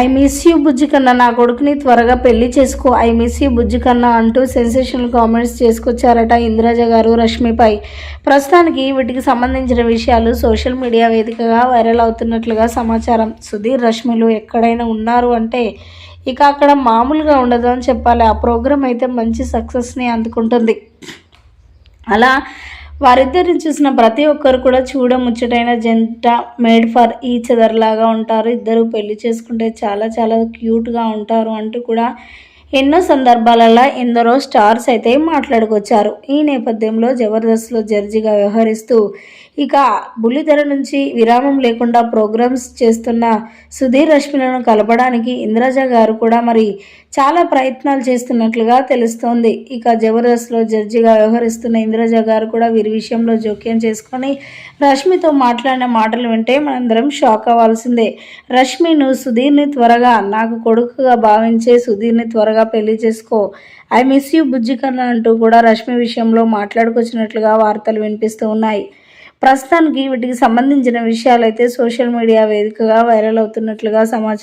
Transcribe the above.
I miss you బుజ్జి కన్నా నా కొడుకుని త్వరగా పెళ్ళి చేసుకో. ఐ మిస్ యూ బుజ్జి కన్నా అంటూ సెన్సేషనల్ కామెంట్స్ చేసుకొచ్చారట ఇందిరాజ గారు రష్మిపై. ప్రస్తుతానికి వీటికి సంబంధించిన విషయాలు సోషల్ మీడియా వేదికగా వైరల్ అవుతున్నట్లుగా సమాచారం. సుధీర్ రష్మిలు ఎక్కడైనా ఉన్నారు అంటే ఇక అక్కడ మామూలుగా ఉండదు అని చెప్పాలి. ఆ ప్రోగ్రాం అయితే మంచి సక్సెస్ని అందుకుంటుంది. అలా వారిద్దరిని చూసిన ప్రతి ఒక్కరు కూడా చూడముచ్చటైన జంట మేడ్ ఫర్ ఈచ్ అదర్ లాగా ఉంటారు. ఇద్దరు పెళ్ళి చేసుకుంటే చాలా చాలా క్యూట్గా ఉంటారు అంటూ కూడా ఎన్నో సందర్భాలలో ఎందరో స్టార్స్ అయితే మాట్లాడుకొచ్చారు. ఈ నేపథ్యంలో జబర్దస్త్లో జడ్జిగా వ్యవహరిస్తూ ఇక బుల్లితెర నుంచి విరామం లేకుండా ప్రోగ్రామ్స్ చేస్తున్న సుధీర్ రష్మిలను కలపడానికి ఇంద్రజ గారు కూడా మరి చాలా ప్రయత్నాలు చేస్తున్నట్లుగా తెలుస్తోంది. ఇక జబర్దస్త్లో జడ్జిగా వ్యవహరిస్తున్న ఇంద్రజ గారు కూడా వీరి విషయంలో జోక్యం చేసుకొని రష్మితో మాట్లాడిన మాటలు వింటే మనందరం షాక్ అవ్వాల్సిందే. రష్మి నువ్వు సుధీర్ని త్వరగా నాకు కొడుకుగా భావించే సుధీర్ని త్వరగా త్వరగా పెళ్ళి చేసుకో. ఐ మిస్ యూ బుజ్జి కన్నా అంటూ కూడా రష్మి విషయంలో మాట్లాడుకొచ్చినట్లుగా వార్తలు వినిపిస్తూ ఉన్నాయి. ప్రస్తుతానికి వీటికి సంబంధించిన విషయాలైతే సోషల్ మీడియా వేదికగా వైరల్ అవుతున్నట్లుగా సమాచారం